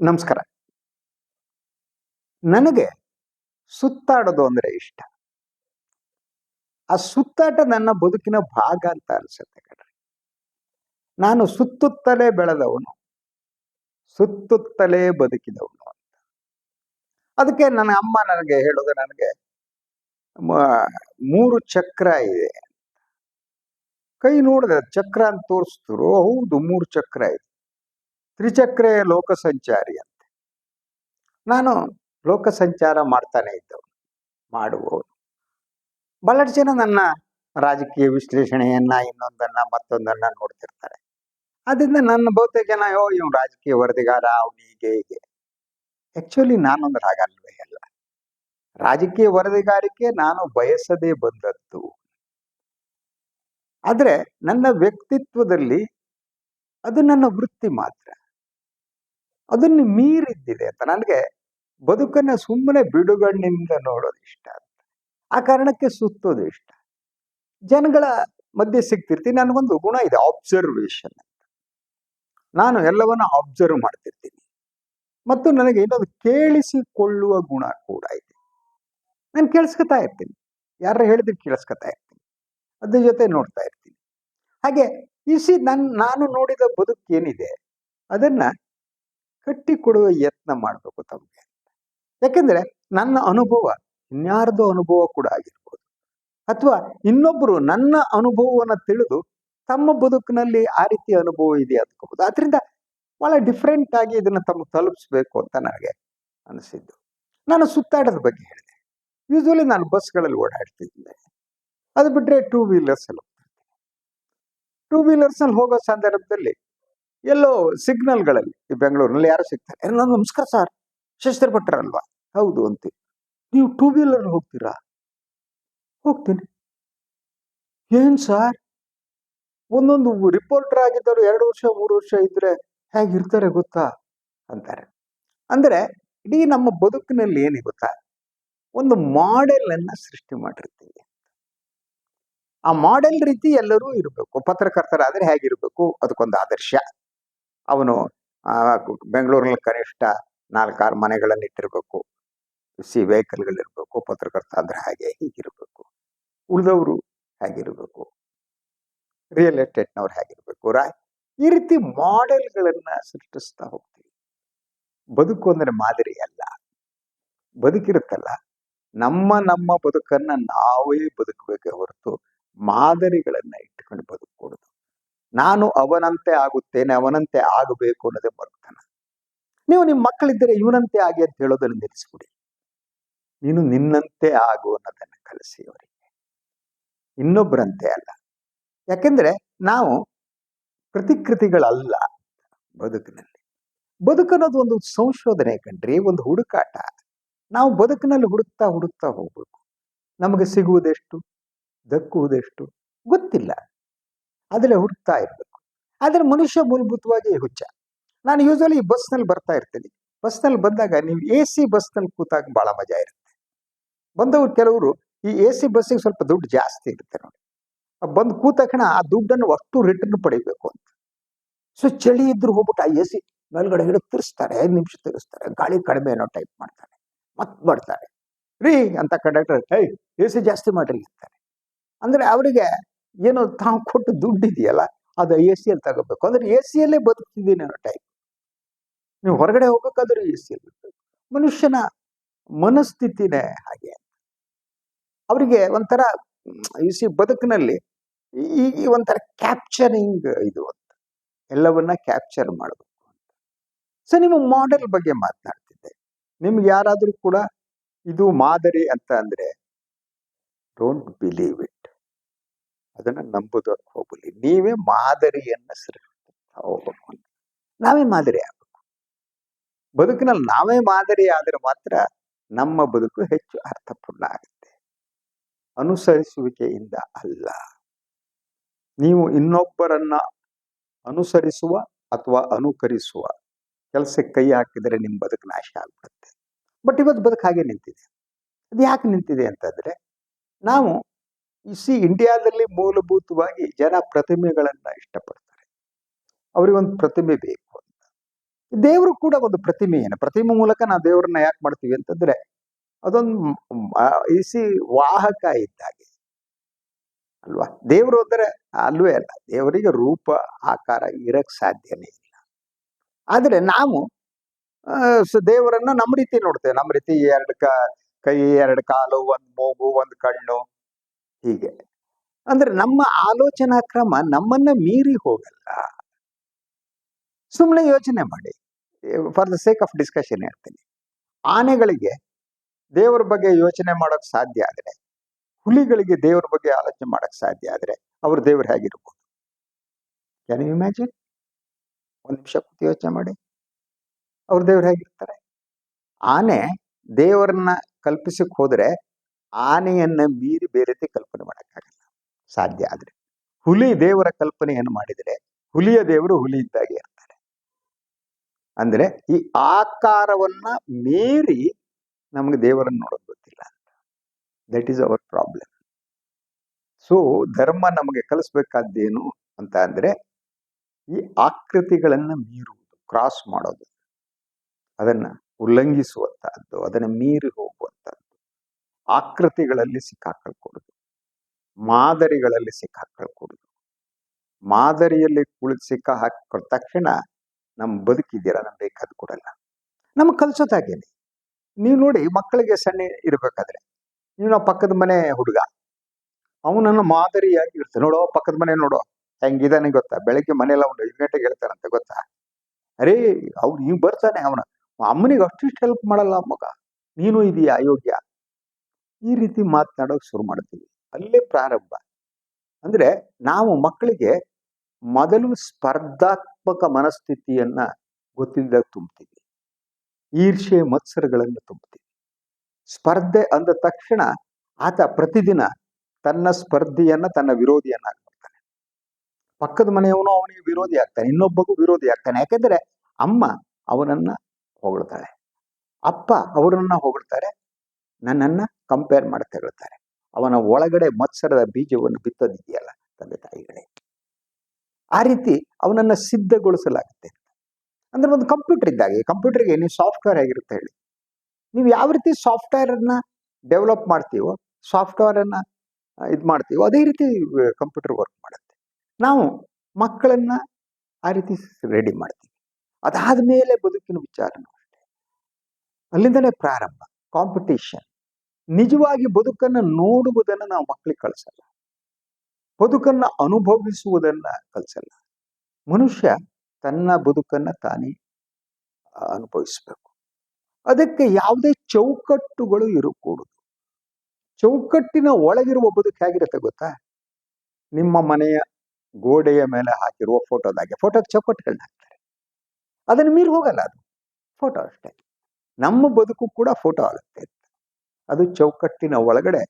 ನಮಸ್ಕಾರ. ನನಗೆ ಸುತ್ತಾಡೋದು ಅಂದ್ರೆ ಇಷ್ಟ. ಆ ಸುತ್ತಾಟ ನನ್ನ ಬದುಕಿನ ಭಾಗ ಅಂತ ಅನ್ಸುತ್ತೆ ಕಣ್ರಿ. ನಾನು ಸುತ್ತುತ್ತಲೇ ಬೆಳೆದವನು, ಸುತ್ತುತ್ತಲೇ ಬದುಕಿದವನು ಅಂತ. ಅದಕ್ಕೆ ನನ್ನ ಅಮ್ಮ ನನಗೆ ಹೇಳೋದು ನನಗೆ ಮೂರು ಚಕ್ರ ಇದೆ ಕೈ ನೋಡಿದ್ರೆ ಚಕ್ರ ಅಂತ ತೋರಿಸಿದ್ರು ಹೌದು, ಮೂರು ಚಕ್ರ ಇದೆ. ತ್ರಿಚಕ್ರೆ ಲೋಕ ಸಂಚಾರಿ ಅಂತೆ. ನಾನು ಲೋಕ ಸಂಚಾರ ಮಾಡ್ತಾನೆ ಇದ್ದವನು ಮಾಡುವವನು. ಬಹಳಷ್ಟು ಜನ ನನ್ನ ರಾಜಕೀಯ ವಿಶ್ಲೇಷಣೆಯನ್ನ ಇನ್ನೊಂದನ್ನ ಮತ್ತೊಂದನ್ನ ನೋಡ್ತಿರ್ತಾರೆ. ಅದರಿಂದ ನನ್ನ ಬಹುತೇಕ ಜನ ಯೋ ಇವ್ ರಾಜಕೀಯ ವರದಿಗಾರ, ಅವನು ಹೀಗೆ ಹೀಗೆ. ಆಕ್ಚುಲಿ ನಾನೊಂದು ಹಾಗಲ್ವೇ ಅಲ್ಲ. ರಾಜಕೀಯ ವರದಿಗಾರಿಕೆ ನಾನು ಬಯಸದೇ ಬಂದದ್ದು. ಆದರೆ ನನ್ನ ವ್ಯಕ್ತಿತ್ವದಲ್ಲಿ ಅದು ನನ್ನ ವೃತ್ತಿ ಮಾತ್ರ. ಅದನ್ನು ಮೀರಿದ್ದಿದೆ ಅಂತ. ನನಗೆ ಬದುಕನ್ನು ಸುಮ್ಮನೆ ಬಿಡುಗಣ್ಣಿಂದ ನೋಡೋದು ಇಷ್ಟ ಅಂತ. ಆ ಕಾರಣಕ್ಕೆ ಸುತ್ತೋದು ಇಷ್ಟ. ಜನಗಳ ಮಧ್ಯೆ ಸಿಗ್ತಿರ್ತೀನಿ. ನನಗೊಂದು ಗುಣ ಇದೆ ಆಬ್ಸರ್ವೇಷನ್ ಅಂತ. ನಾನು ಎಲ್ಲವನ್ನ ಅಬ್ಸರ್ವ್ ಮಾಡ್ತಿರ್ತೀನಿ. ಮತ್ತು ನನಗೆ ಇನ್ನೊಂದು ಕೇಳಿಸಿಕೊಳ್ಳುವ ಗುಣ ಕೂಡ ಇದೆ. ನಾನು ಕೇಳಿಸ್ಕೊತಾ ಇರ್ತೀನಿ. ಯಾರು ಹೇಳಿದ್ರೆ ಕೇಳಿಸ್ಕೊತಾ ಇರ್ತೀನಿ. ಅದ್ರ ಜೊತೆ ನೋಡ್ತಾ ಇರ್ತೀನಿ. ಹಾಗೆ ಇಸಿ ನನ್ನ ನಾನು ನೋಡಿದ ಬದುಕೇನಿದೆ, ಅದನ್ನ ಕಟ್ಟಿಕೊಡುವ ಯತ್ನ ಮಾಡಬೇಕು ತಮಗೆ. ಯಾಕೆಂದ್ರೆ ನನ್ನ ಅನುಭವ, ಇನ್ಯಾರ್ದೋ ಅನುಭವ ಕೂಡ ಆಗಿರ್ಬೋದು. ಅಥವಾ ಇನ್ನೊಬ್ಬರು ನನ್ನ ಅನುಭವವನ್ನು ತಿಳಿದು ತಮ್ಮ ಬದುಕಿನಲ್ಲಿ ಆ ರೀತಿಯ ಅನುಭವ ಇದೆ ಅಂದ್ಕೋಬೋದು ಅದರಿಂದ ಬಹಳ ಡಿಫ್ರೆಂಟ್ ಆಗಿ ಇದನ್ನು ತಮಗೆ ತಲುಪಿಸ್ಬೇಕು ಅಂತ ನನಗೆ ಅನಿಸಿದ್ದು. ನಾನು ಸುತ್ತಾಡೋದ್ರ ಬಗ್ಗೆ ಹೇಳಿದೆ. ಯೂಸ್ವಲಿ ನಾನು ಬಸ್ಗಳಲ್ಲಿ ಓಡಾಡ್ತಿದ್ದೆ. ಅದು ಬಿಟ್ಟರೆ ಟೂ ವೀಲರ್ಸ್ ಅಲ್ಲಿ ಟೂ ವೀಲರ್ಸ್ ಅಲ್ಲಿ ಹೋಗೋ ಸಂದರ್ಭದಲ್ಲಿ ಎಲ್ಲೋ ಸಿಗ್ನಲ್ಗಳಲ್ಲಿ ಈ ಬೆಂಗಳೂರಿನಲ್ಲಿ ಯಾರು ಸಿಗ್ತಾರೆ? ನಾನು ನಮಸ್ಕಾರ ಸರ್ ಶಸ್ತ್ರ ಭಟ್ರಲ್ವಾ ಹೌದು ಅಂತ. ನೀವು ಟೂ ವೀಲರ್ ಹೋಗ್ತೀರಾ? ಹೋಗ್ತೀನಿ. ಏನ್ ಸರ್? ಒಂದೊಂದು ರಿಪೋರ್ಟರ್ ಆಗಿದ್ದವರು ಎರಡು ವರ್ಷ, ಮೂರು ವರ್ಷ ಇದ್ರೆ ಹೇಗಿರ್ತಾರೆ ಗೊತ್ತಾ? ಅಂತಾರೆ. ಅಂದ್ರೆ ಇಡೀ ನಮ್ಮ ಬದುಕಿನಲ್ಲಿ ಏನಿ ಗೊತ್ತಾ? ಒಂದು ಮಾಡೆಲ್ ಅನ್ನ ಸೃಷ್ಟಿ ಮಾಡಿರ್ತೀವಿ ಆ ಮಾಡೆಲ್ ರೀತಿ ಎಲ್ಲರೂ ಇರಬೇಕು. ಪತ್ರಕರ್ತರಾದ್ರೆ ಹೇಗಿರ್ಬೇಕು? ಅದಕ್ಕೊಂದು ಆದರ್ಶ. ಅವನು ಬೆಂಗಳೂರಲ್ಲಿ ಕನಿಷ್ಠ ನಾಲ್ಕಾರು ಮನೆಗಳನ್ನು ಇಟ್ಟಿರಬೇಕು. ಸಿ ವೆಹಿಕಲ್ಗಳಿರಬೇಕು, ಪತ್ರಕರ್ತ ಅಂದ್ರೆ ಹಾಗೆ ಹೀಗಿರಬೇಕು. ಉಳಿದವರು ಹೇಗಿರಬೇಕು. ರಿಯಲ್ ಎಸ್ಟೇಟ್ನವ್ರು ಹೇಗಿರಬೇಕು. ರಾ, ಈ ರೀತಿ ಮಾಡೆಲ್ಗಳನ್ನ ಸೃಷ್ಟಿಸ್ತಾ ಹೋಗ್ತೀವಿ. ಬದುಕು ಅಂದ್ರೆ ಮಾದರಿ ಅಲ್ಲ. ಬದುಕಿರುತ್ತಲ್ಲ. ನಮ್ಮ ನಮ್ಮ ಬದುಕನ್ನ ನಾವೇ ಬದುಕಬೇಕೇ ಹೊರತು ಮಾದರಿಗಳನ್ನ ಇಟ್ಕೊಂಡು ಬದುಕೂಡುದು ನಾನು ಅವನಂತೆ ಆಗುತ್ತೇನೆ, ಅವನಂತೆ ಆಗಬೇಕು ಅನ್ನೋದೇ ಬರುತ್ತಾನ ನೀವು ನಿಮ್ಮ ಮಕ್ಕಳಿದ್ದರೆ ಇವನಂತೆ ಆಗಿ ಅಂತ ಹೇಳೋದನ್ನು ನಿಲ್ಲಿಸ್ಬಿಡಿ. ನೀನು ನಿನ್ನಂತೆ ಆಗು ಅನ್ನೋದನ್ನ ಕಲಿಸಿ ಅವರಿಗೆ. ಇನ್ನೊಬ್ಬರಂತೆ ಅಲ್ಲ. ಯಾಕೆಂದ್ರೆ ನಾವು ಪ್ರತಿಕೃತಿಗಳಲ್ಲ ಬದುಕಿನಲ್ಲಿ. ಬದುಕನ್ನೋದು ಒಂದು ಸಂಶೋಧನೆ ಕಂಡ್ರಿ ಒಂದು ಹುಡುಕಾಟ. ನಾವು ಬದುಕಿನಲ್ಲಿ ಹುಡುಕ್ತಾ ಹುಡುಕ್ತಾ ಹೋಗ್ಬೇಕು. ನಮಗೆ ಸಿಗುವುದೆಷ್ಟು? ದಕ್ಕುವುದೆಷ್ಟು? ಗೊತ್ತಿಲ್ಲ. ಅದರಲ್ಲಿ ಹುಡುಕ್ತಾ ಇರಬೇಕು. ಆದರೆ ಮನುಷ್ಯ ಮೂಲಭೂತವಾಗಿ ಹುಚ್ಚ. ನಾನು ಯೂಸ್ವಲಿ ಬಸ್ನಲ್ಲಿ ಬರ್ತಾ ಇರ್ತೀನಿ. ಬಸ್ನಲ್ಲಿ ಬಂದಾಗ ನೀವು ಎ ಸಿ ಬಸ್ನಲ್ಲಿ ಕೂತಾಗ ಬಹಳ ಮಜಾ ಇರುತ್ತೆ. ಬಂದವರು ಕೆಲವರು ಈ ಎ ಸಿ ಬಸ್ಸಿಗೆ ಸ್ವಲ್ಪ ದುಡ್ಡು ಜಾಸ್ತಿ ಇರುತ್ತೆ ನೋಡಿ. ಬಂದು ಕೂತ ತಕ್ಷಣ ಆ ದುಡ್ಡನ್ನು ಅಷ್ಟು ರಿಟರ್ನ್ ಪಡಿಬೇಕು ಅಂತ. ಸೊ ಚಳಿ ಇದ್ರು ಹೋಗ್ಬಿಟ್ಟು ಆ ಎ ಸಿ ಮೇಲ್ಗಡೆ ಹಿಡಿದು ತಿರ್ಸ್ತಾರೆ, ಐದು ನಿಮಿಷ ತಿರ್ಸ್ತಾರೆ, ಗಾಳಿ ಕಡಿಮೆ ಅನ್ನೋ ಟೈಪ್ ಮಾಡ್ತಾರೆ. ಮತ್ತೆ ಬರ್ತಾರೆ ರೀ ಅಂತ ಕಂಡಕ್ಟರ್ ಹೇ ಎ ಸಿ ಜಾಸ್ತಿ ಮಾಡಿರ್ಲಿ ಅಂತಾರೆ. ಅಂದ್ರೆ ಅವರಿಗೆ ಏನೋ ತಾವು ಕೊಟ್ಟು ದುಡ್ಡು ಇದೆಯಲ್ಲ ಅದು ಎ ಸಿಯಲ್ಲಿ ತಗೋಬೇಕು. ಅಂದ್ರೆ ಎ ಸಿಯಲ್ಲೇ ಬದುಕ್ತಿದ್ದೀನಿ ಅನ್ನೋ ಟೈಪ್ ನೀವು ಹೊರಗಡೆ ಹೋಗ್ಬೇಕಾದ್ರೂ ಎ ಸಿಯಲ್ಲಿ ಎಲ್ ಮನುಷ್ಯನ ಮನಸ್ಥಿತಿನೇ ಹಾಗೆ. ಅವರಿಗೆ ಒಂಥರ ಈ ಸಿ ಬದುಕಿನಲ್ಲಿ ಈ ಈ ಒಂಥರ ಕ್ಯಾಪ್ಚರಿಂಗ್ ಇದು ಅಂತ. ಎಲ್ಲವನ್ನ ಕ್ಯಾಪ್ಚರ್ ಮಾಡಬೇಕು ಅಂತ. ಸೊ ನಿಮ್ಮ ಮಾಡೆಲ್ ಬಗ್ಗೆ ಮಾತನಾಡ್ತಿದ್ದೆ. ನಿಮ್ಗೆ ಯಾರಾದರೂ ಕೂಡ ಇದು ಮಾದರಿ ಅಂತ ಅಂದರೆ ಡೋಂಟ್ ಬಿಲೀವ್ ಇಟ್ ಅದನ್ನ ನಂಬುದಕ್ಕೆ ಹೋಗಲಿ. ನೀವೇ ಮಾದರಿಯನ್ನ ಸೃಷ್ಟಿ ನಾವೇ ಮಾದರಿ ಆಗ್ಬೇಕು. ಬದುಕಿನಲ್ಲಿ ನಾವೇ ಮಾದರಿ ಆದ್ರೆ ಮಾತ್ರ ನಮ್ಮ ಬದುಕು ಹೆಚ್ಚು ಅರ್ಥಪೂರ್ಣ ಆಗುತ್ತೆ. ಅನುಸರಿಸುವಿಕೆಯಿಂದ ಅಲ್ಲ. ನೀವು ಇನ್ನೊಬ್ಬರನ್ನ ಅನುಸರಿಸುವ ಅಥವಾ ಅನುಕರಿಸುವ ಕೆಲಸಕ್ಕೆ ಕೈ ಹಾಕಿದರೆ ನಿಮ್ಮ ಬದುಕು ನಾಶ ಆಗ್ಬಿಡುತ್ತೆ. ಬಟ್ ಇವತ್ತು ಬದುಕು ಹಾಗೆ ನಿಂತಿದೆ. ಅದು ಯಾಕೆ ನಿಂತಿದೆ ಅಂತಂದ್ರೆ, ನಾವು ಸಿ ಇಂಡಿಯಾದಲ್ಲಿ ಮೂಲಭೂತವಾಗಿ ಜನ ಪ್ರತಿಮೆಗಳನ್ನ ಇಷ್ಟಪಡ್ತಾರೆ. ಅವರಿಗೊಂದು ಪ್ರತಿಮೆ ಬೇಕು ಅಂತ. ದೇವರು ಕೂಡ ಒಂದು ಪ್ರತಿಮೆಯನ್ನು ಪ್ರತಿಮೆ ಮೂಲಕ ನಾವು ದೇವರನ್ನ ಯಾಕೆ ಮಾಡ್ತೀವಿ ಅಂತಂದ್ರೆ, ಅದೊಂದು ಇಸಿ ವಾಹಕ ಇದ್ದಾಗೆ. ಅಲ್ವಾ? ದೇವರು ಅಂದ್ರೆ ಅಲ್ವೇ ಅಲ್ಲ. ದೇವರಿಗೆ ರೂಪ, ಆಕಾರ ಇರಕ್ ಸಾಧ್ಯನೇ ಇಲ್ಲ. ಆದ್ರೆ ನಾವು ದೇವರನ್ನ ನಮ್ಮ ರೀತಿ ನೋಡ್ತೇವೆ. ನಮ್ಮ ರೀತಿ ಎರಡು ಕೈ, ಎರಡು ಕಾಲು, ಒಂದ್ ಮೂಗು, ಒಂದ್ ಕಣ್ಣು. ಹೀಗೆ. ಅಂದ್ರೆ ನಮ್ಮ ಆಲೋಚನಾ ಕ್ರಮ ನಮ್ಮನ್ನ ಮೀರಿ ಹೋಗಲ್ಲ. ಸುಮ್ಮನೆ ಯೋಚನೆ ಮಾಡಿ. For the sake of discussion ಹೇಳ್ತೀನಿ. ಆನೆಗಳಿಗೆ ದೇವರ ಬಗ್ಗೆ ಯೋಚನೆ ಮಾಡೋಕ್ ಸಾಧ್ಯ ಆದರೆ, ಹುಲಿಗಳಿಗೆ ದೇವರ ಬಗ್ಗೆ ಆಲೋಚನೆ ಮಾಡಕ್ ಸಾಧ್ಯ ಆದ್ರೆ ಅವ್ರ ದೇವ್ರು ಹೇಗಿರ್ಬೋದು? ಕ್ಯಾನ್ ಯು ಇಮ್ಯಾಜಿನ್ ಒಂದು ನಿಮಿಷ ಕೂತು ಯೋಚನೆ ಮಾಡಿ. ಅವ್ರ ದೇವ್ರು ಹೇಗಿರ್ತಾರೆ? ಆನೆ ದೇವರನ್ನ ಕಲ್ಪಿಸಕ್ ಹೋದ್ರೆ ಆನೆಯನ್ನ ಮೀರಿ ಬೇರೆ ಕಲ್ಪನೆ ಮಾಡಕ್ಕಾಗಲ್ಲ. ಸಾಧ್ಯ ಆದ್ರೆ. ಹುಲಿ ದೇವರ ಕಲ್ಪನೆಯನ್ನು ಮಾಡಿದರೆ ಹುಲಿಯ ದೇವರು ಹುಲಿ ಇದ್ದಾಗೆ ಇರ್ತಾರೆ. ಅಂದ್ರೆ ಈ ಆಕಾರವನ್ನ ಮೀರಿ ನಮಗೆ ದೇವರನ್ನು ನೋಡೋದು ಗೊತ್ತಿಲ್ಲ that is our problem so ಧರ್ಮ ನಮಗೆ ಕಲಿಸ್ಬೇಕಾದ್ದೇನು ಅಂತ ಅಂದ್ರೆ ಈ ಆಕೃತಿಗಳನ್ನ ಮೀರುವುದು ಕ್ರಾಸ್ ಮಾಡೋದು. ಅದನ್ನ ಉಲ್ಲಂಘಿಸುವಂತಹದ್ದು, ಅದನ್ನ ಮೀರಿ ಹೋಗುವಂತಹದ್ದು. ಆಕೃತಿಗಳಲ್ಲಿ ಸಿಕ್ಕಾಕೊಳ್ಕೊಡುದು ಮಾದರಿಗಳಲ್ಲಿ ಸಿಕ್ಕಾಕೊಳ್ಕೊಡುದು ಮಾದರಿಯಲ್ಲಿ ಕುಳಿತು ಸಿಕ್ಕ ಹಾಕಿಕೊಂಡ ತಕ್ಷಣ ನಮ್ ಬದುಕಿದ್ದೀರ ನಮ್ಗೆ ಬೇಕಾದ್ ಕೊಡಲ್ಲ. ನಮ್ಗೆ ಕಲ್ಸೋದಾಗೇನೆ ನೀವು ನೋಡಿ ಮಕ್ಕಳಿಗೆ ಸಣ್ಣ ಇರ್ಬೇಕಾದ್ರೆ, ನಾವು ಪಕ್ಕದ ಮನೆ ಹುಡುಗ ಅವನನ್ನು ಮಾದರಿಯಾಗಿ ಇರ್ತಾನೆ. ನೋಡೋ, ಪಕ್ಕದ ಮನೆ ನೋಡೋ, ಹೆಂಗಿದಾನೆ ಗೊತ್ತಾ? ಬೆಳಗ್ಗೆ ಮನೆಯಲ್ಲ ಒಂದು ಐದು ಗಂಟೆಗೆ ಹೇಳ್ತಾರಂತೆ ಗೊತ್ತಾ? ಅರೇ, ಅವ್ನು ನೀವು ಬರ್ತಾನೆ ಅವನ. ಅಮ್ಮನಿಗೆ ಅಷ್ಟಿಷ್ಟು ಹೆಲ್ಪ್ ಮಾಡಲ್ಲ ಮಗ. ನೀನು ಇದೀಯ, ಅಯೋಗ್ಯ. ಈ ರೀತಿ ಮಾತನಾಡೋಕೆ ಶುರು ಮಾಡ್ತೀವಿ. ಅಲ್ಲೇ ಪ್ರಾರಂಭ. ಅಂದ್ರೆ ನಾವು ಮಕ್ಕಳಿಗೆ ಮೊದಲು ಸ್ಪರ್ಧಾತ್ಮಕ ಮನಸ್ಥಿತಿಯನ್ನ ಗೊತ್ತಿದ್ದಾಗ ತುಂಬ್ತೀವಿ. ಈರ್ಷೆ ಮತ್ಸರಗಳನ್ನು ತುಂಬ್ತೀವಿ. ಸ್ಪರ್ಧೆ ಅಂದ ತಕ್ಷಣ ಆತ ಪ್ರತಿದಿನ ತನ್ನ ಸ್ಪರ್ಧಿಯನ್ನ, ತನ್ನ ವಿರೋಧಿಯನ್ನ ಮಾಡ್ತಾನೆ ಪಕ್ಕದ ಮನೆಯವನು ಅವನಿಗೆ ವಿರೋಧಿ ಆಗ್ತಾನೆ, ಇನ್ನೊಬ್ಬಗೂ ವಿರೋಧಿ ಆಗ್ತಾನೆ. ಯಾಕೆಂದ್ರೆ ಅಮ್ಮ ಅವನನ್ನ ಹೊಗಳ್ತಾಳೆ. ಅಪ್ಪ ಅವರನ್ನ ಹೊಗಳ್ತಾರೆ. ನನ್ನನ್ನ ಕಂಪೇರ್ ಮಾಡಿ ಹೇಳ್ತಾರೆ ಅವನ ಒಳಗಡೆ ಮತ್ಸರದ ಬೀಜವನ್ನು ಬಿತ್ತೋದಿದೆಯಲ್ಲ ತಂದೆ ತಾಯಿಗಳೇ. ಆ ರೀತಿ ಅವನನ್ನು ಸಿದ್ಧಗೊಳಿಸಲಾಗುತ್ತೆ. ಅಂದ್ರೆ ಒಂದು ಕಂಪ್ಯೂಟರ್ ಇದ್ದಾಗೆ ಕಂಪ್ಯೂಟರ್ಗೆ ನೀವು ಸಾಫ್ಟ್ವೇರ್ ಆಗಿರುತ್ತೆ ಹೇಳಿ. ನೀವು ಯಾವ ರೀತಿ ಸಾಫ್ಟ್ವೇರ್ ಅನ್ನ ಡೆವಲಪ್ ಮಾಡ್ತೀವೋ ಸಾಫ್ಟ್ವೇರ್ ಅನ್ನ ಇದು ಮಾಡ್ತೀವೋ, ಅದೇ ರೀತಿ ಕಂಪ್ಯೂಟರ್ ವರ್ಕ್ ಮಾಡುತ್ತೆ. ನಾವು ಮಕ್ಕಳನ್ನ ಆ ರೀತಿ ರೆಡಿ ಮಾಡ್ತೀವಿ. ಅದಾದ ಮೇಲೆ ಬದುಕಿನ ವಿಚಾರನೂ ಅಷ್ಟೇ ಅಲ್ಲಿಂದಲೇ ಪ್ರಾರಂಭ ಕಾಂಪಿಟೇಷನ್ ನಿಜವಾಗಿ ಬದುಕನ್ನು ನೋಡುವುದನ್ನು ನಾವು ಮಕ್ಕಳಿಗೆ ಕಳಿಸಲ್ಲ. ಬದುಕನ್ನು ಅನುಭವಿಸುವುದನ್ನ ಕಲಿಸಲ್ಲ ಮನುಷ್ಯ ತನ್ನ ಬದುಕನ್ನು ತಾನೇ ಅನುಭವಿಸ್ಬೇಕು. ಅದಕ್ಕೆ ಯಾವುದೇ ಚೌಕಟ್ಟುಗಳು ಇರಕೂಡುದು. ಚೌಕಟ್ಟಿನ ಒಳಗಿರುವ ಬದುಕು ಹೇಗಿರುತ್ತೆ ಗೊತ್ತಾ? ನಿಮ್ಮ ಮನೆಯ ಗೋಡೆಯ ಮೇಲೆ ಹಾಕಿರುವ ಫೋಟೋದಾಗೆ ಫೋಟೋ ಚೌಕಟ್ಟುಗಳನ್ನ ಹಾಕ್ತಾರೆ. ಅದನ್ನು ಮೀರಿ ಹೋಗಲ್ಲ ಅದು. ಫೋಟೋ ಅಷ್ಟೇ. ನಮ್ಮ ಬದುಕು ಕೂಡ ಫೋಟೋ ಆಗುತ್ತೆ. ಅದು ಚೌಕಟ್ಟಿನ ಒಳಗಡೆ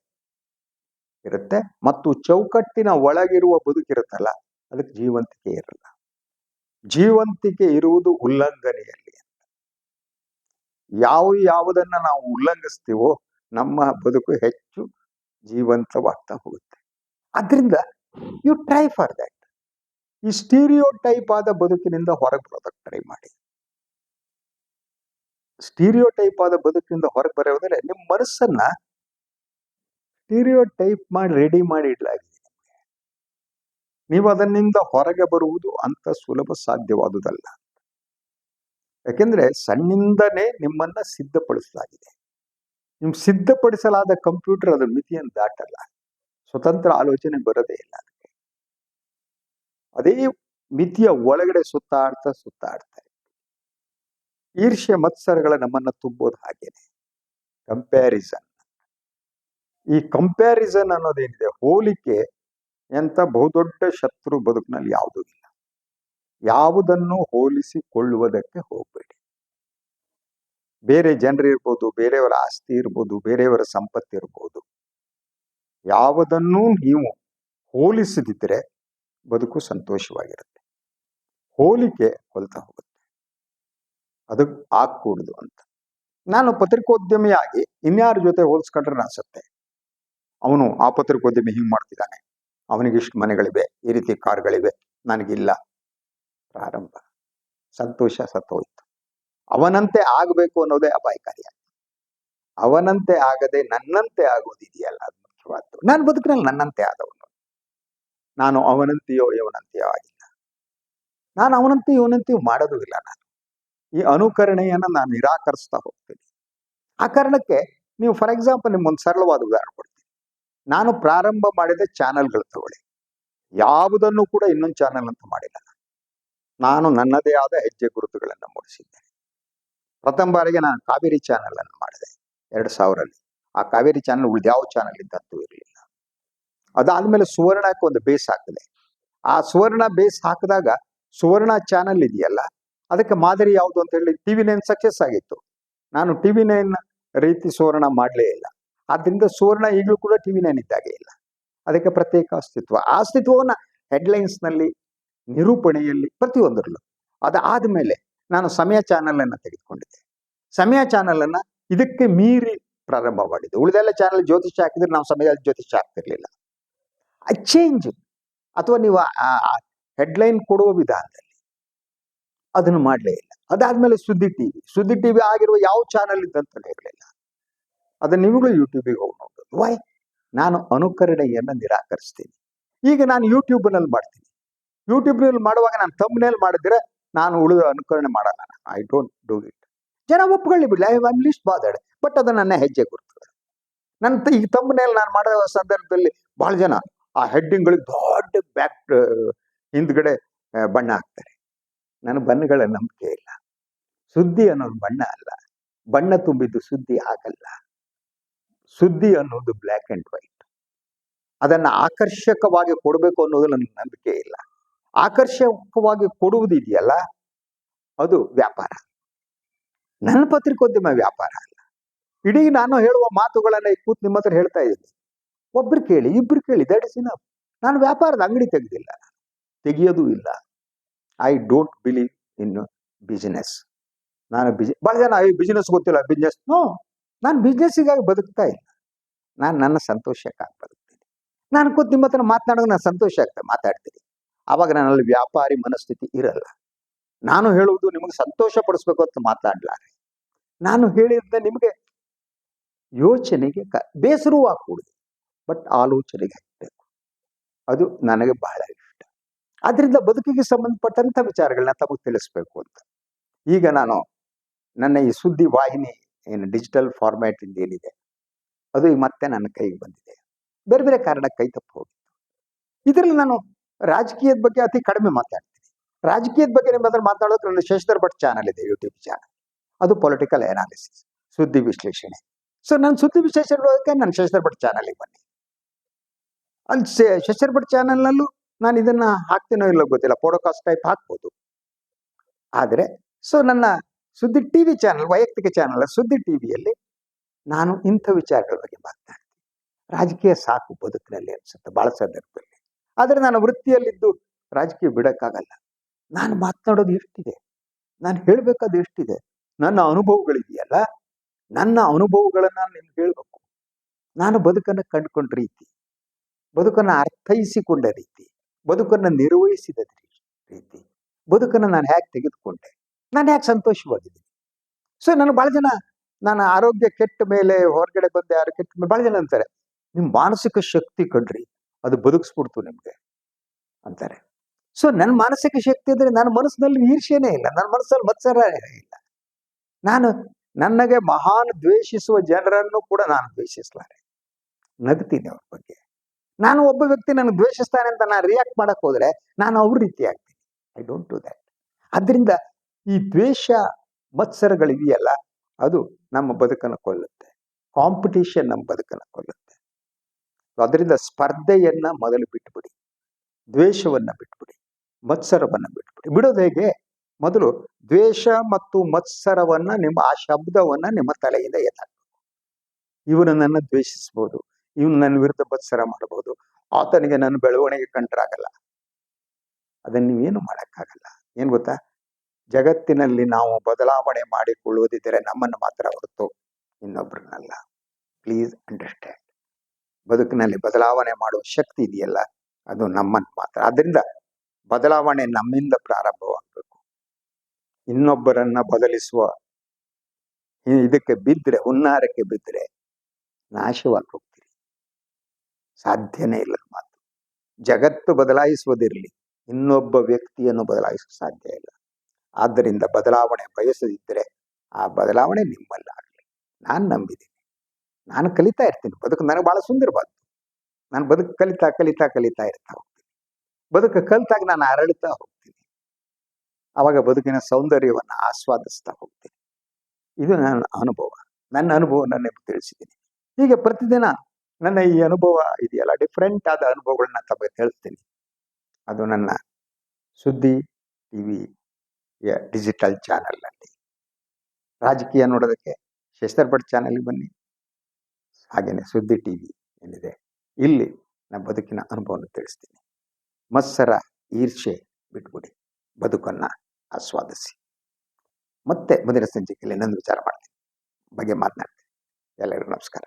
ಇರುತ್ತೆ. ಮತ್ತು ಚೌಕಟ್ಟಿನ ಒಳಗಿರುವ ಬದುಕಿರುತ್ತಲ್ಲ ಅದಕ್ಕೆ ಜೀವಂತಿಕೆ ಇರಲ್ಲ. ಜೀವಂತಿಕೆ ಇರುವುದು ಉಲ್ಲಂಘನೆಯಲ್ಲಿ ಯಾವ ಯಾವುದನ್ನ ನಾವು ಉಲ್ಲಂಘಿಸ್ತೀವೋ ನಮ್ಮ ಬದುಕು ಹೆಚ್ಚು ಜೀವಂತವಾಗ್ತಾ ಹೋಗುತ್ತೆ. ಅದರಿಂದ ಯು ಟ್ರೈ ಫಾರ್ ದಟ್ ಈ ಸ್ಟೀರಿಯೋ ಟೈಪ್ ಆದ ಬದುಕಿನಿಂದ ಹೊರಗೆ ಬರೋದಕ್ಕೆ ಟ್ರೈ ಮಾಡಿ. ಸ್ಟೀರಿಯೋ ಟೈಪ್ ಆದ ಬದುಕಿನಿಂದ ಹೊರಗೆ ಬರೋದ್ರೆ ನಿಮ್ಮ ಮನಸ್ಸನ್ನ ಸ್ಟೀರಿಯೋ ಟೈಪ್ ಮಾಡಿ ರೆಡಿ ಮಾಡಿ ಇಡಲಾಗಿದೆ ನೀವು ಅದನ್ನಿಂದ ಹೊರಗೆ ಬರುವುದು ಅಂತ ಸುಲಭ ಸಾಧ್ಯವಾದುದಲ್ಲ. ಯಾಕೆಂದ್ರೆ ಸಣ್ಣಿಂದನೇ ನಿಮ್ಮನ್ನ ಸಿದ್ಧಪಡಿಸಲಾಗಿದೆ. ನಿಮ್ ಸಿದ್ಧಪಡಿಸಲಾದ ಕಂಪ್ಯೂಟರ್ ಅದರ ಮಿತಿಯನ್ನು ದಾಟಲ್ಲ. ಸ್ವತಂತ್ರ ಆಲೋಚನೆ ಬರೋದೇ ಇಲ್ಲ ಅದೇ ಮಿತಿಯ ಒಳಗಡೆ ಸುತ್ತಾಡ್ತಾ ಸುತ್ತಾಡ್ತಾ. ಈರ್ಷ್ಯ ಮತ್ಸರಗಳ ನಮ್ಮನ್ನ ತುಂಬೋದು ಹಾಗೇನೆ. ಕಂಪ್ಯಾರಿಸನ್ ಈ ಕಂಪ್ಯಾರಿಸನ್ ಅನ್ನೋದೇನಿದೆ? ಹೋಲಿಕೆ ಎಂತ ಬಹುದೊಡ್ಡ ಶತ್ರು ಬದುಕಿನಲ್ಲಿ ಯಾವುದೂ ಇಲ್ಲ. ಯಾವುದನ್ನು ಹೋಲಿಸಿಕೊಳ್ಳುವುದಕ್ಕೆ ಹೋಗಬೇಡಿ. ಬೇರೆ ಜನರು ಇರ್ಬೋದು, ಬೇರೆಯವರ ಆಸ್ತಿ ಇರ್ಬೋದು, ಬೇರೆಯವರ ಸಂಪತ್ತು ಇರ್ಬೋದು. ಯಾವುದನ್ನು ನೀವು ಹೋಲಿಸದಿದ್ರೆ ಬದುಕು ಸಂತೋಷವಾಗಿರುತ್ತೆ. ಹೋಲಿಕೆ ಹೊಲ್ತಾ ಹೋಗುತ್ತೆ. ಅದು ಆಗ್ಕೂಡ್ದು ಅಂತ. ನಾನು ಪತ್ರಿಕೋದ್ಯಮಿಯಾಗಿ ಇನ್ಯಾರ ಜೊತೆ ಹೋಲಿಸ್ಕೊಂಡ್ರೆ ಅನಿಸುತ್ತೆ. ಅವನು ಆ ಪತ್ರಿಕೋದ್ಯಮಿ ಹಿಂಗೆ ಮಾಡ್ತಿದ್ದಾನೆ. ಅವನಿಗೆ ಇಷ್ಟು ಮನೆಗಳಿವೆ, ಈ ರೀತಿ ಕಾರ್ಗಳಿವೆ, ನನಗಿಲ್ಲ. ಪ್ರಾರಂಭ. ಸಂತೋಷ ಸತ್ತೋಯ್ತು. ಅವನಂತೆ ಆಗಬೇಕು ಅನ್ನೋದೇ ಅಪಾಯಕಾರಿ. ಅವನಂತೆ ಆಗದೆ ನನ್ನಂತೆ ಆಗೋದಿದೆಯಲ್ಲ ಅದು ಮುಖ್ಯವಾದ್ದು. ನಾನು ಬದುಕಿನಲ್ಲಿ ನನ್ನಂತೆ ಆದವನು. ನಾನು ಅವನಂತೆಯೋ, ಇವನಂತೆಯೋ ಆಗಿಲ್ಲ. ನಾನು ಅವನಂತೆ ಇವನಂತೆಯೋ ಮಾಡೋದು ಇಲ್ಲ ನಾನು. ಈ ಅನುಕರಣೆಯನ್ನು ನಾನು ನಿರಾಕರಿಸ್ತಾ ಹೋಗ್ತೀನಿ. ಆ ಕಾರಣಕ್ಕೆ ನೀವು ಫಾರ್ ಎಕ್ಸಾಂಪಲ್ ನಿಮ್ಗೊಂದು ಸರಳವಾದ ಉದಾಹರಣೆ ಕೊಡ್ತೀನಿ. ನಾನು ಪ್ರಾರಂಭ ಮಾಡಿದ ಚಾನೆಲ್ಗಳು ತಗೊಳ್ಳಿ. ಯಾವುದನ್ನು ಕೂಡ ಇನ್ನೊಂದು ಚಾನೆಲ್ ಅಂತ ಮಾಡಿಲ್ಲ ನಾನು. ನನ್ನದೇ ಆದ ಹೆಜ್ಜೆ ಗುರುತುಗಳನ್ನು ಮೂಡಿಸಿದ್ದೇನೆ. ಪ್ರಥಮ ಬಾರಿಗೆ ನಾನು ಕಾವೇರಿ ಚಾನೆಲ್ ಅನ್ನು ಮಾಡಿದೆ ಎರಡು ಸಾವಿರಲ್ಲಿ ಆ ಕಾವೇರಿ ಚಾನೆಲ್ ಉಳಿದ ಯಾವ ಚಾನೆಲ್ ಇದ್ದಂತೂ ಇರಲಿಲ್ಲ. ಅದಾದ್ಮೇಲೆ ಸುವರ್ಣಕ್ಕೆ ಒಂದು ಬೇಸ್ ಹಾಕಿದೆ. ಆ ಸುವರ್ಣ ಬೇಸ್ ಹಾಕಿದಾಗ ಸುವರ್ಣ ಚಾನೆಲ್ ಇದೆಯಲ್ಲ ಅದಕ್ಕೆ ಮಾದರಿ ಯಾವುದು ಅಂತ ಹೇಳಿ ಟಿವಿ ನೈನ್ ಸಕ್ಸಸ್ ಆಗಿತ್ತು. ನಾನು ಟಿವಿ ನೈನ್ ರೀತಿ ಸುವರ್ಣ ಮಾಡಲೇ ಇಲ್ಲ. ಆದ್ದರಿಂದ ಸುವರ್ಣ ಈಗಲೂ ಕೂಡ ಟಿವಿ ನೈನ್ ಇದ್ದಾಗೆ ಇಲ್ಲ. ಅದಕ್ಕೆ ಪ್ರತ್ಯೇಕ ಅಸ್ತಿತ್ವ. ಆ ಅಸ್ತಿತ್ವವನ್ನು ಹೆಡ್ಲೈನ್ಸ್ನಲ್ಲಿ ನಿರೂಪಣೆಯಲ್ಲಿ ಪ್ರತಿಯೊಂದರಲ್ಲೂ. ಅದಾದ್ಮೇಲೆ ನಾನು ಸಮಯ ಚಾನಲನ್ನು ತೆಗೆದುಕೊಂಡಿದ್ದೆ. ಸಮಯ ಚಾನೆಲ್ ಅನ್ನ ಇದಕ್ಕೆ ಮೀರಿ ಪ್ರಾರಂಭ ಮಾಡಿದ್ದು. ಉಳಿದೆಲ್ಲ ಚಾನಲ್ ಜ್ಯೋತಿಷ್ಯ ಹಾಕಿದ್ರೆ ನಾವು ಸಮಯದಲ್ಲಿ ಜ್ಯೋತಿಷ್ಯ ಹಾಕ್ತಿರ್ಲಿಲ್ಲ. ಚೇಂಜ್ ಅಥವಾ ನೀವು ಹೆಡ್ಲೈನ್ ಕೊಡುವ ವಿಧಾನದಲ್ಲಿ ಅದನ್ನು ಮಾಡಲೇ ಇಲ್ಲ. ಅದಾದ್ಮೇಲೆ ಸುದ್ದಿ ಟಿವಿ. ಸುದ್ದಿ ಟಿವಿ ಆಗಿರುವ ಯಾವ ಚಾನಲ್ ಇದ್ದಂತಲೇ ಇರಲಿಲ್ಲ. ಅದನ್ನ ನೀವುಗಳು ಯೂಟ್ಯೂಬಿಗೆ ಹೋಗಿ ನೋಡೋದು ವೈ ನಾನು ಅನುಕರಣೆಯನ್ನು ನಿರಾಕರಿಸ್ತೀನಿ. ಈಗ ನಾನು ಯೂಟ್ಯೂಬ್ನಲ್ಲಿ ಮಾಡ್ತೀನಿ. ಯೂಟ್ಯೂಬ್ನಲ್ಲಿ ಮಾಡುವಾಗ ನಾನು ತಮ್ಮನೇಲಿ ಮಾಡಿದ್ರೆ ನಾನು ಉಳಿದ ಅನುಕರಣೆ ಮಾಡಲ್ಲ. ಐ ಡೋಂಟ್ ಡೂ ಇಟ್ ಜನ ಒಪ್ಕೊಳ್ಳಿ ಬಿಡಲಿ. I am least bothered but ಅದು ನನ್ನ ಹೆಜ್ಜೆ ಗುರುತದೆ ನನ್ನ ಈಗ ತಮ್ಮನೇಲಿ ನಾನು ಮಾಡೋ ಸಂದರ್ಭದಲ್ಲಿ ಬಹಳ ಜನ ಆ ಹೆಡ್ಡಿಂಗ್ಗಳಿಗೆ ದೊಡ್ಡ ಬ್ಯಾಕ್ ಹಿಂದ್ಗಡೆ ಬಣ್ಣ ಹಾಕ್ತಾರೆ. ನನ್ನ ಬಣ್ಣಗಳ ನಂಬಿಕೆ ಇಲ್ಲ. ಸುದ್ದಿ ಅನ್ನೋದು ಬಣ್ಣ ಅಲ್ಲ. ಬಣ್ಣ ತುಂಬಿದ್ದು ಸುದ್ದಿ ಆಗಲ್ಲ. ಸುದ್ದಿ ಅನ್ನೋದು ಬ್ಲ್ಯಾಕ್ ಅಂಡ್ ವೈಟ್ ಅದನ್ನ ಆಕರ್ಷಕವಾಗಿ ಕೊಡಬೇಕು ಅನ್ನೋದು ನನಗೆ ನಂಬಿಕೆ ಇಲ್ಲ. ಆಕರ್ಷಕವಾಗಿ ಕೊಡುವುದಿದೆಯಲ್ಲ ಅದು ವ್ಯಾಪಾರ. ನನ್ನ ಪತ್ರಿಕೋದ್ಯಮ ವ್ಯಾಪಾರ ಅಲ್ಲ. ಇಡೀ ನಾನು ಹೇಳುವ ಮಾತುಗಳನ್ನ ಈ ಕೂತ್ ನಿಮ್ಮ ಹತ್ರ ಹೇಳ್ತಾ ಇದ್ದೀನಿ. ಒಬ್ರು ಕೇಳಿ, ಇಬ್ರು ಕೇಳಿ ಇಸ್ ಇನಫ್ ನಾನು ವ್ಯಾಪಾರದ ಅಂಗಡಿ ತೆಗೆದಿಲ್ಲ. ತೆಗೆಯೋದು ಇಲ್ಲ. I don't believe in business ನಾನು ಬಿಸಿ ಭಾಳ ಜನ ಈ ಬಿಸ್ನೆಸ್ ಗೊತ್ತಿಲ್ಲ ಬಿಸ್ನೆಸ್ ನೋ ನಾನು ಬಿಸ್ನೆಸ್ಸಿಗಾಗಿ ಬದುಕ್ತಾ ಇಲ್ಲ. ನಾನು ನನ್ನ ಸಂತೋಷಕ್ಕಾಗಿ ಬದುಕ್ತೀನಿ. ನಾನು ಕೂತ್ ನಿಮ್ಮ ಹತ್ರ ಮಾತನಾಡೋದು ನಾನು ಸಂತೋಷ ಆಗ್ತಾ ಮಾತಾಡ್ತೀನಿ. ಆವಾಗ ನನ್ನಲ್ಲಿ ವ್ಯಾಪಾರಿ ಮನಸ್ಥಿತಿ ಇರಲ್ಲ. ನಾನು ಹೇಳುವುದು ನಿಮಗೆ ಸಂತೋಷ ಪಡಿಸ್ಬೇಕು ಅಂತ ಮಾತಾಡ್ಲಾರೆ ನಾನು ಹೇಳಿದ್ದ ನಿಮಗೆ ಯೋಚನೆಗೆ ಕ ಬೇಸರವೂ ಆಗ್ಕೂಡುದು ಬಟ್ ಆಲೋಚನೆಗೆ ಹಾಕಬೇಕು ಅದು ನನಗೆ ಬಹಳ ಇಷ್ಟ. ಆದ್ರಿಂದ ಬದುಕಿಗೆ ಸಂಬಂಧಪಟ್ಟಂತ ವಿಚಾರಗಳನ್ನ ತಮಗೆ ತಿಳಿಸ್ಬೇಕು ಅಂತ. ಈಗ ನಾನು ನನ್ನ ಈ ಸುದ್ದಿ ವಾಹಿನಿ ಏನು ಡಿಜಿಟಲ್ ಫಾರ್ಮ್ಯಾಟ್ ಇಂದ ಏನಿದೆ, ಅದು ಮತ್ತೆ ನನ್ನ ಕೈಗೆ ಬಂದಿದೆ. ಬೇರೆ ಬೇರೆ ಕಾರಣ ಕೈ ತಪ್ಪು ಹೋಗಿತ್ತು ಇದರಲ್ಲಿ ನಾನು ರಾಜಕೀಯದ ಬಗ್ಗೆ ಅತಿ ಕಡಿಮೆ ಮಾತಾಡ್ತೀನಿ. ರಾಜಕೀಯದ ಬಗ್ಗೆ ನಿಮ್ಮ ಹತ್ರ ನನ್ನ ಶಶಿಧರ್ ಭಟ್ ಚಾನಲ್ ಇದೆ ಯೂಟ್ಯೂಬ್ ಚಾನಲ್ ಅದು ಪೊಲಿಟಿಕಲ್ ಅನಾಲಿಸಿಸ್ ಸುದ್ದಿ ವಿಶ್ಲೇಷಣೆ. ಸೊ ನನ್ನ ಸುದ್ದಿ ವಿಶ್ಲೇಷಣೆ ನೋಡೋದಕ್ಕೆ ನಾನು ಶಶಿಧರ್ ಭಟ್ ಚಾನಲ್ಗೆ ಬನ್ನಿ. ಅಲ್ಲಿ ಶಶಿಧರ್ ಭಟ್ ಚಾನಲ್ನಲ್ಲೂ ನಾನು ಇದನ್ನ ಹಾಕ್ತೀನೋ ಇಲ್ಲೋ ಗೊತ್ತಿಲ್ಲ. ಪೋಡೋಕಾಸ್ಟ್ ಟೈಪ್ ಹಾಕ್ಬೋದು. ಆದರೆ ಸೊ ನನ್ನ ಸುದ್ದಿ ಟಿವಿ ಚಾನಲ್ ವೈಯಕ್ತಿಕ ಚಾನಲ್ ಸುದ್ದಿ ಟಿವಿಯಲ್ಲಿ ನಾನು ಇಂಥ ವಿಚಾರಗಳ ಬಗ್ಗೆ ಮಾತನಾಡ್ತೀನಿ ರಾಜಕೀಯ ಸಾಕು ಬದುಕಿನಲ್ಲಿ ಅನ್ಸುತ್ತೆ, ಬಹಳ ಸಂದರ್ಭದಲ್ಲಿ. ಆದರೆ ನಾನು ವೃತ್ತಿಯಲ್ಲಿದ್ದು ರಾಜಕೀಯ ಬಿಡೋಕ್ಕಾಗಲ್ಲ. ನಾನು ಮಾತನಾಡೋದು ಎಷ್ಟಿದೆ? ನಾನು ಹೇಳಬೇಕಾದ ಎಷ್ಟಿದೆ? ನನ್ನ ಅನುಭವಗಳಿದೆಯಲ್ಲ? ನನ್ನ ಅನುಭವಗಳನ್ನ ನಿಮ್ಗೆ ಹೇಳಬೇಕು. ನಾನು ಬದುಕನ್ನು ಕಂಡುಕೊಂಡ ರೀತಿ, ಬದುಕನ್ನು ಅರ್ಥೈಸಿಕೊಂಡ ರೀತಿ ಬದುಕನ್ನು ನಿರ್ವಹಿಸಿದ ರೀತಿ. ಬದುಕನ್ನು ನಾನು ಹೇಗೆ ತೆಗೆದುಕೊಂಡೆ. ನಾನು ಯಾಕೆ ಸಂತೋಷವಾಗಿದ್ದೀನಿ. ಸೊ ನಾನು ಭಾಳ ಜನ ನಾನು ಆರೋಗ್ಯ ಕೆಟ್ಟ ಮೇಲೆ ಹೊರಗಡೆ ಬಂದೆ ಯಾರು ಕೆಟ್ಟ ಮೇಲೆ ಭಾಳ ಜನ ಅಂತಾರೆ ನಿಮ್ಮ ಮಾನಸಿಕ ಶಕ್ತಿ ಕಣ್ರಿ, ಅದು ಬದುಕಿಸ್ಬಿಡ್ತು ನಿಮ್ಗೆ, ಅಂತಾರೆ. ಸೊ ನನ್ನ ಮಾನಸಿಕ ಶಕ್ತಿ ಅಂದ್ರೆ ನನ್ನ ಮನಸ್ಸಿನಲ್ಲಿ ಈರ್ಷ್ಯನೇ ಇಲ್ಲ ನನ್ನ ಮನಸ್ಸಲ್ಲಿ ಮತ್ಸರ ಇಲ್ಲ. ನಾನು ನನಗೆ ಮಹಾನ್ ದ್ವೇಷಿಸುವ ಜನರನ್ನು ಕೂಡ ನಾನು ದ್ವೇಷಿಸಲಾರೆ. ನಗ್ತೀನಿ ಅವ್ರ ಬಗ್ಗೆ. ನಾನು ಒಬ್ಬ ವ್ಯಕ್ತಿ ನನಗೆ ದ್ವೇಷಿಸ್ತಾನೆ ಅಂತ ನಾನು ರಿಯಾಕ್ಟ್ ಮಾಡಕ್ ಹೋದ್ರೆ ನಾನು ಅವ್ರ ರೀತಿ ಆಗ್ತೀನಿ. ಐ ಡೋಂಟ್ ಡೂ ದ್ಯಾಟ್ ಅದರಿಂದ ಈ ದ್ವೇಷ ಮತ್ಸರಗಳಿವೆಯಲ್ಲ ಅದು ನಮ್ಮ ಬದುಕನ್ನು ಕೊಲ್ಲುತ್ತೆ. ಕಾಂಪಿಟೇಷನ್ ನಮ್ಮ ಬದುಕನ್ನು ಕೊಲ್ಲುತ್ತೆ. ಅದರಿಂದ ಸ್ಪರ್ಧೆಯನ್ನ ಮೊದಲು ಬಿಟ್ಬಿಡಿ. ದ್ವೇಷವನ್ನ ಬಿಟ್ಬಿಡಿ. ಮತ್ಸರವನ್ನ ಬಿಟ್ಬಿಡಿ. ಬಿಡೋದು ಹೇಗೆ? ಮೊದಲು ದ್ವೇಷ ಮತ್ತು ಮತ್ಸರವನ್ನ ನಿಮ್ಮ ಆ ಶಬ್ದವನ್ನ ನಿಮ್ಮ ತಲೆಯಿಂದ ಎತ್ತಾಕ್ಬೇಕು ಇವನು ನನ್ನ ದ್ವೇಷಿಸ್ಬೋದು. ಇವನು ನನ್ನ ವಿರುದ್ಧ ಬತ್ಸರ ಮಾಡಬಹುದು ಆತನಿಗೆ ನನ್ನ ಬೆಳವಣಿಗೆ ಕಂಡ್ರಾಗಲ್ಲ ಅದನ್ನ ನೀವೇನು ಮಾಡಕ್ಕಾಗಲ್ಲ. ಏನ್ ಗೊತ್ತಾ? ಜಗತ್ತಿನಲ್ಲಿ ನಾವು ಬದಲಾವಣೆ ಮಾಡಿಕೊಳ್ಳುವುದಿದ್ದರೆ ನಮ್ಮನ್ನು ಮಾತ್ರ ಹೊರತು ಇನ್ನೊಬ್ಬರನ್ನಲ್ಲ ಪ್ಲೀಸ್ ಅಂಡರ್ಸ್ಟ್ಯಾಂಡ್. ಬದುಕಿನಲ್ಲಿ ಬದಲಾವಣೆ ಮಾಡುವ ಶಕ್ತಿ ಇದೆಯಲ್ಲ, ಅದು ನಮ್ಮನ್ನು ಮಾತ್ರ. ಆದ್ರಿಂದ ಬದಲಾವಣೆ ನಮ್ಮಿಂದ ಪ್ರಾರಂಭವಾಗಬೇಕು. ಇನ್ನೊಬ್ಬರನ್ನ ಬದಲಿಸುವ ಇದಕ್ಕೆ ಬಿದ್ದರೆ ಹುನ್ನಾರಕ್ಕೆ ಬಿದ್ದರೆ ನಾಶವಾಗಿ ಹೋಗ್ತೀರಿ ಸಾಧ್ಯನೇ ಇಲ್ಲ ಮಾತು ಜಗತ್ತು ಬದಲಾಯಿಸುವುದಿರಲಿ, ಇನ್ನೊಬ್ಬ ವ್ಯಕ್ತಿಯನ್ನು ಬದಲಾಯಿಸಲು ಸಾಧ್ಯ ಇಲ್ಲ. ಆದ್ದರಿಂದ ಬದಲಾವಣೆ ಬಯಸದಿದ್ದರೆ ಆ ಬದಲಾವಣೆ ನಿಮ್ಮಲ್ಲಾಗಲಿ ನಾನು ನಂಬಿದ್ದೀನಿ. ನಾನು ಕಲಿತಾ ಇರ್ತೀನಿ. ಬದುಕು ನನಗೆ ಬಹಳ ಸುಂದರವಾದ್ದು ನಾನು ಬದುಕು ಕಲಿತಾ ಕಲಿತಾ ಕಲಿತಾ ಇರ್ತಾ ಹೋಗ್ತೀನಿ. ಬದುಕು ಕಲಿತಾಗ ನಾನು ಅರಳುತ್ತಾ ಹೋಗ್ತೀನಿ. ಆವಾಗ ಬದುಕಿನ ಸೌಂದರ್ಯವನ್ನು ಆಸ್ವಾದಿಸ್ತಾ ಹೋಗ್ತೀನಿ. ಇದು ನನ್ನ ಅನುಭವ. ನನ್ನ ಅನುಭವ ನನ್ನ ತಿಳಿಸಿದ್ದೀನಿ. ಹೀಗೆ ಪ್ರತಿದಿನ ನನ್ನ ಈ ಅನುಭವ ಇದೆಯಲ್ಲ? ಡಿಫ್ರೆಂಟ್ ಆದ ಅನುಭವಗಳನ್ನ ತಮಗೆ ಹೇಳ್ತೀನಿ. ಅದು ನನ್ನ ಸುದ್ದಿ ಟಿವಿ ಡಿಜಿಟಲ್ ಚಾನಲ್ನಲ್ಲಿ ರಾಜಕೀಯ ನೋಡೋದಕ್ಕೆ ಶೇಷರ್ಭಟ್ ಭಟ್ ಚಾನೆಲ್ಗೆ ಬನ್ನಿ. ಹಾಗೆಯೇ ಸುದ್ದಿ ಟಿವಿ ಏನಿದೆ. ಇಲ್ಲಿ ನನ್ನ ಬದುಕಿನ ಅನುಭವವನ್ನು ತಿಳಿಸ್ತೀನಿ. ಮತ್ಸರ ಈರ್ಷೆ ಬಿಟ್ಬಿಡಿ. ಬದುಕನ್ನ ಆಸ್ವಾದಿಸಿ. ಮತ್ತೆ ಮುಂದಿನ ಸಂಚಿಕೆಯಲ್ಲಿ ಇನ್ನೊಂದು ವಿಚಾರ ಮಾಡ್ತೀನಿ. ಬಗ್ಗೆ ಮಾತನಾಡ್ತೀನಿ. ಎಲ್ಲರಿಗೂ ನಮಸ್ಕಾರ.